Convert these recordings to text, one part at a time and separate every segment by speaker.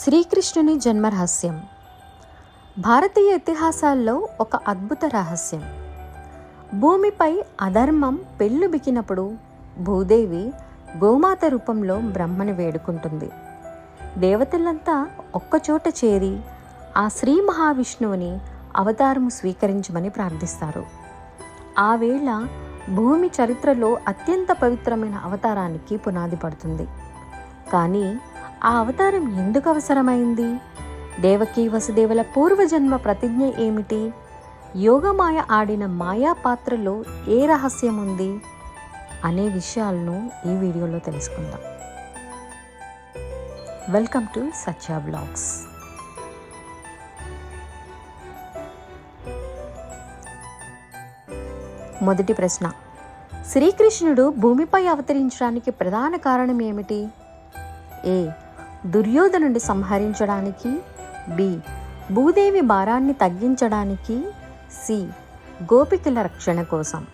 Speaker 1: శ్రీకృష్ణుని జన్మ రహస్యం భారతీయ ఇతిహాసాల్లో ఒక అద్భుత రహస్యం. భూమిపై అధర్మం పెళ్ళుబికినప్పుడు భూదేవి గోమాత రూపంలో బ్రహ్మని వేడుకుంటుంది. దేవతలంతా ఒక్కచోట చేరి ఆ శ్రీ మహావిష్ణువుని అవతారము స్వీకరించమని ప్రార్థిస్తారు. ఆ వేళ భూమి చరిత్రలో అత్యంత పవిత్రమైన అవతారానికి పునాది పడుతుంది. కానీ ఆ అవతారం ఎందుకు అవసరమైంది? దేవకీ వసుదేవుల పూర్వజన్మ ప్రతిజ్ఞ ఏమిటి? యోగమాయ ఆడిన మాయా పాత్రలో ఏ రహస్యం ఉంది? అనే విషయాలను ఈ వీడియోలో తెలుసుకుందాం. Welcome to Satya blogs. మొదటి ప్రశ్న. శ్రీకృష్ణుడు భూమిపై అవతరించడానికి ప్రధాన కారణం ఏమిటి? ఏ. దుర్యోధనుడి సంహరించడానికి బి. భూదేవి భారాన్ని తగ్గించడానికి సి. గోపికల రక్షణ కోసం.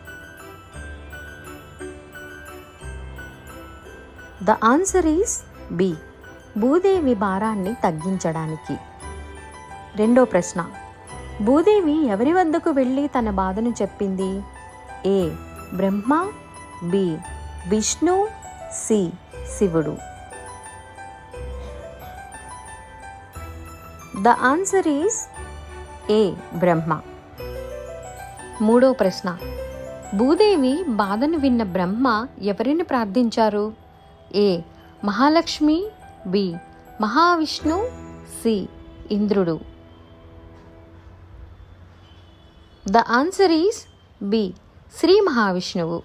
Speaker 1: The answer is B. Bhudevi భారాన్ని తగ్గించడానికి. రెండో ప్రశ్న. భూదేవి ఎవరి వద్దకు వెళ్ళి తన బాధను చెప్పింది? A. Brahma B. Vishnu C. శివుడు. The answer is A Brahma మూడో ప్రశ్న. భూదేవి బాధను విన్న బ్రహ్మ ఎవరిని ప్రార్థించారు? A Mahalakshmi B Mahavishnu C ఇంద్రుడు. The answer is B Shri మహావిష్ణువు.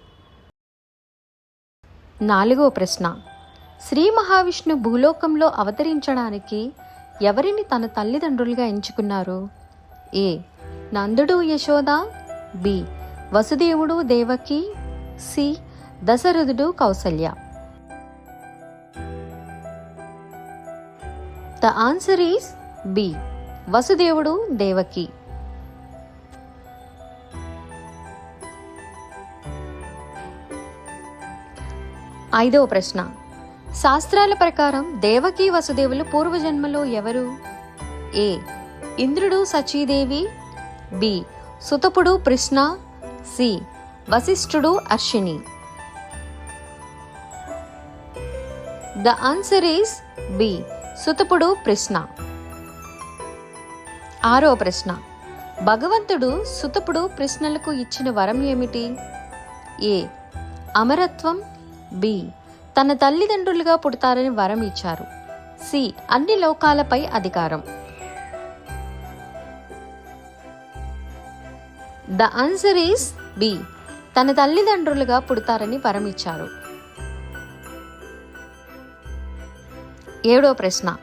Speaker 1: నాలుగో ప్రశ్న. శ్రీ మహావిష్ణు భూలోకంలో అవతరించడానికి ఎవరిని తన తల్లిదండ్రులుగా ఎంచుకున్నారు? ఏ. నందుడు యశోద. బి. వసుదేవుడు దేవకి. సి. దశరథుడు Kausalya. The answer is B. వసుదేవుడు దేవకి. ఐదవ ప్రశ్న. శాస్త్రాల ప్రకారం దేవకీ వసుదేవులు పూర్వజన్మలో ఎవరు? ఏ. ఇంద్రుడు సచీదేవి. బి. సుతపుడు కృష్ణ. సి. వశిష్ఠుడు Arshini the answer is B. సుతపుడు Krishna. ఆరో ప్రశ్న. భగవంతుడు సుతపుడు ప్రశ్నలకు ఇచ్చిన వరం ఏమిటి? ఏ. అమరత్వం. బి. తన తల్లిదండ్రులుగా పుడతారని వరం ఇచ్చారు. సి. అన్ని లోకాలపై అధికారం. The answer is B. తన తల్లిదండ్రులుగా పుడతారని వరం ఇచ్చారు. ఏడో ప్రశ్న.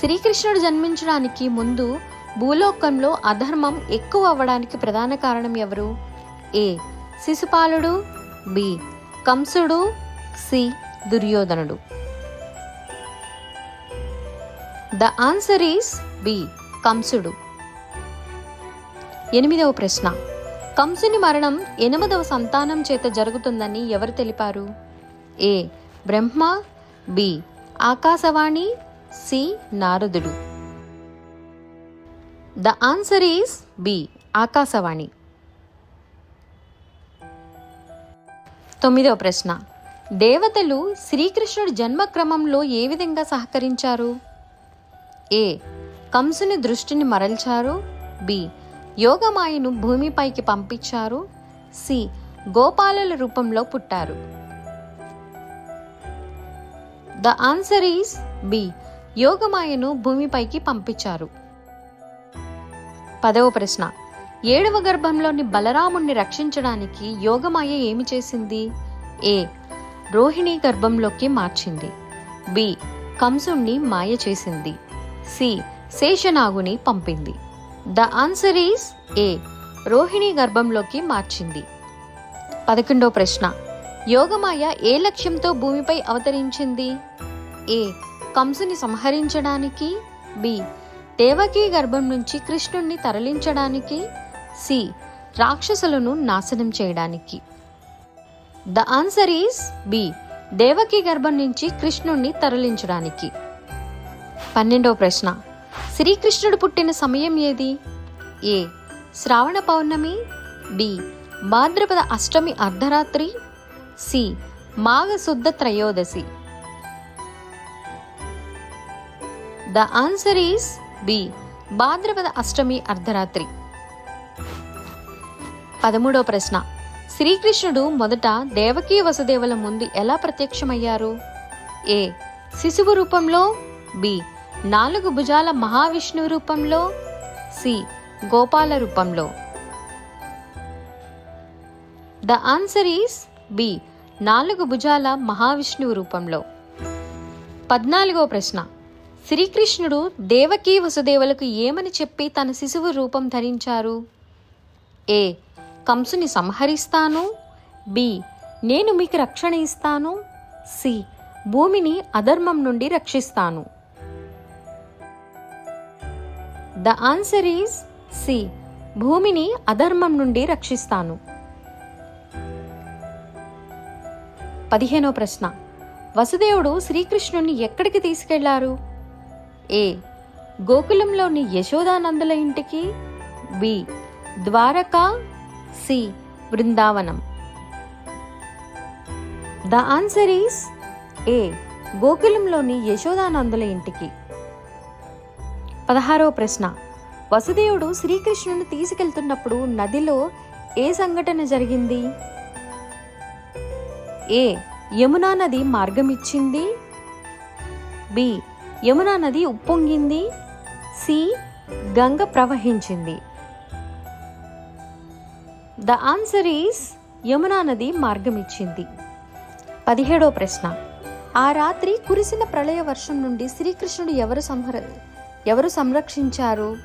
Speaker 1: శ్రీకృష్ణుడు జన్మించడానికి ముందు భూలోకంలో అధర్మం ఎక్కువ అవ్వడానికి ప్రధాన కారణం ఎవరు? ఏ. శిశుపాలుడు. బి. కంసుడు. సి. దుర్యోధనుడు. ద ఆన్సర్ ఈస్ బి కంసుడు. ఎనిమిదవ ప్రశ్న. కంసుని మరణం ఎనిమిదవ సంతానం చేత జరుగుతుందని ఎవరు తెలిపారు? A Brahma. B Akashvani. C నారదుడు. The answer is B Akashvani. తొమ్మిదవ ప్రశ్న. దేవతలు శ్రీకృష్ణుడి జన్మక్రమంలో ఏ విధంగా సహకరించారు? ఏ. కంసుని దృష్టిని మరల్చారు. బి. యోగమాయను భూమిపైకి పంపించారు. సి. గోపాలల రూపంలో పుట్టారు. The answer is B. యోగమాయను భూమిపైకి పంపించారు. పదవ ప్రశ్న. ఏడవ గర్భంలోని బలరాముణ్ణి రక్షించడానికి యోగమాయ ఏమి చేసింది? ఏ. రోహిణి గర్భంలోకి మార్చింది. బి. కంసుణ్ణి మాయ చేసింది. సి. శేషనాగుని పంపింది. The answer is A. Rohini గర్భంలోకి మార్చింది. పదకొండో ప్రశ్న. యోగమాయ ఏ లక్ష్యంతో భూమిపై అవతరించింది? ఏ. కంసుని సంహరించడానికి. బి. దేవకీ గర్భం నుంచి కృష్ణుణ్ణి తరలించడానికి. సి. రాక్షసులను నాశనం చేయడానికి. The answer is B Devaki గర్భం నుంచి కృష్ణుణ్ణి తరలించడానికి. పన్నెండవ ప్రశ్న. శ్రీకృష్ణుడు పుట్టిన సమయం ఏది? ఏ. శ్రావణ పౌర్ణమి. బి భాద్రపద అష్టమి అర్ధరాత్రి. సి మాఘశుద్ధ త్రయోదశి. ద ఆన్సర్ ఈస్ బి భాద్రపద అష్టమి అర్ధరాత్రి. పదమూడవ ప్రశ్న. శ్రీకృష్ణుడు మొదట దేవకీ వసుదేవుల ముందు ఎలా ప్రత్యక్షమయ్యారు? ఏ. శిశువు రూపంలో బి. నాలుగు భుజాల మహావిష్ణువు రూపంలో సి. గోపాల రూపంలో. The answer is B. నాలుగు భుజాల మహావిష్ణువు రూపంలో. పద్నాలుగో ప్రశ్న. శ్రీకృష్ణుడు దేవకీ వసుదేవులకు ఏమని చెప్పి తన శిశువు రూపం ధరించారు? ఏ. కంసుని సంహరిస్తాను. బి. నేను మీకు రక్షణ ఇస్తాను. సి. భూమిని అధర్మం నుండి రక్షిస్తాను. The answer is C. భూమిని అధర్మం నుండి రక్షిస్తాను. పదిహేనో ప్రశ్న. వసుదేవుడు శ్రీకృష్ణుని ఎక్కడికి తీసుకెళ్ళారు? ఏ. గోకులంలోని యశోదానందుల ఇంటికి. B. Dwarka C. Brindavanam. The answer is A. గోకులంలోని యశోదానందుల ఇంటికి. పదహారవ ప్రశ్న. వసుదేవుడు శ్రీకృష్ణుని తీసుకెళ్తున్నప్పుడు నదిలో ఏ సంఘటన జరిగింది? ఏ. యమునా నది మార్గమిచ్చింది? బి. యమునా నది ఉప్పొంగింది? సి. గంగ ప్రవహించింది. ద ఆన్సర్ ఈస్ యమునా నది మార్గమిచ్చింది. పదిహేడో ప్రశ్న. ఆ రాత్రి కురిసిన ప్రళయ వర్షం నుండి శ్రీకృష్ణుడు ఎవరు సంహర ఎవరు సంరక్షించారు?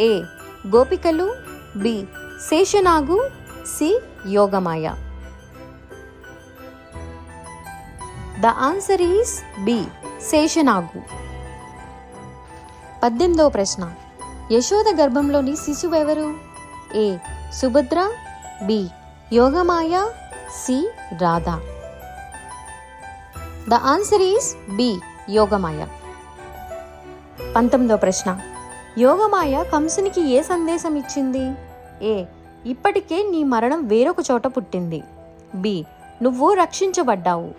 Speaker 1: ఏ. గోపికలు. B. శేషనాగు. C. Yogamaya. The answer is B శేషనాగు. పద్దెనిమిదవ ప్రశ్న. యశోద గర్భంలోని శిశువు ఎవరు? A. Subhadra B. Yogamaya C. Radha. The answer is B. Yogamaya. పంతొమ్మిదవ ప్రశ్న. యోగమాయ కంసునికి ఏ సందేశం ఇచ్చింది? ఏ. ఇప్పటికే నీ మరణం వేరొక చోట పుట్టింది. బి. నువ్వు రక్షించబడ్డావు.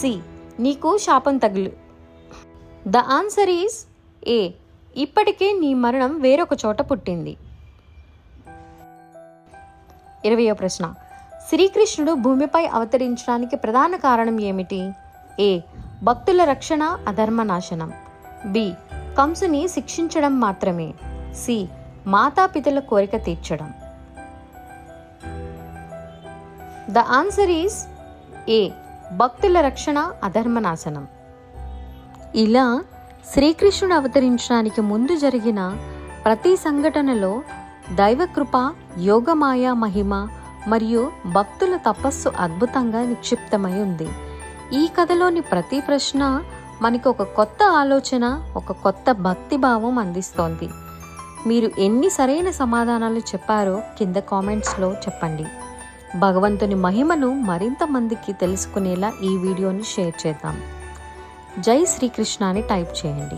Speaker 1: సి. నీకు శాపం తగులు. The answer is A. ఇప్పటికే నీ మరణం వేరొక చోట పుట్టింది. ఇరవయో ప్రశ్న. శ్రీకృష్ణుడు భూమిపై అవతరించడానికి ప్రధాన కారణం ఏమిటి? ఏ. భక్తుల రక్షణ అధర్మనాశనం. బి. కంసుని శిక్షించడం మాత్రమే. సి. మాతాపితల కోరిక తీర్చడం. The answer is A. భక్తుల రక్షణ అధర్మనాశనం. ఇలా శ్రీకృష్ణుడు అవతరించడానికి ముందు జరిగిన ప్రతి సంఘటనలో దైవకృప యోగమాయ మహిమ మరియు భక్తుల తపస్సు అద్భుతంగా నిక్షిప్తమై ఉంది. ఈ కథలోని ప్రతి ప్రశ్న మనకి ఒక కొత్త ఆలోచన ఒక కొత్త భక్తి భావం అందిస్తోంది. మీరు ఎన్ని సరైన సమాధానాలు చెప్పారో కింద కామెంట్స్లో చెప్పండి. భగవంతుని మహిమను మరింత మందికి తెలుసుకునేలా ఈ వీడియోని షేర్ చేద్దాం. జై శ్రీకృష్ణ అని టైప్ చేయండి.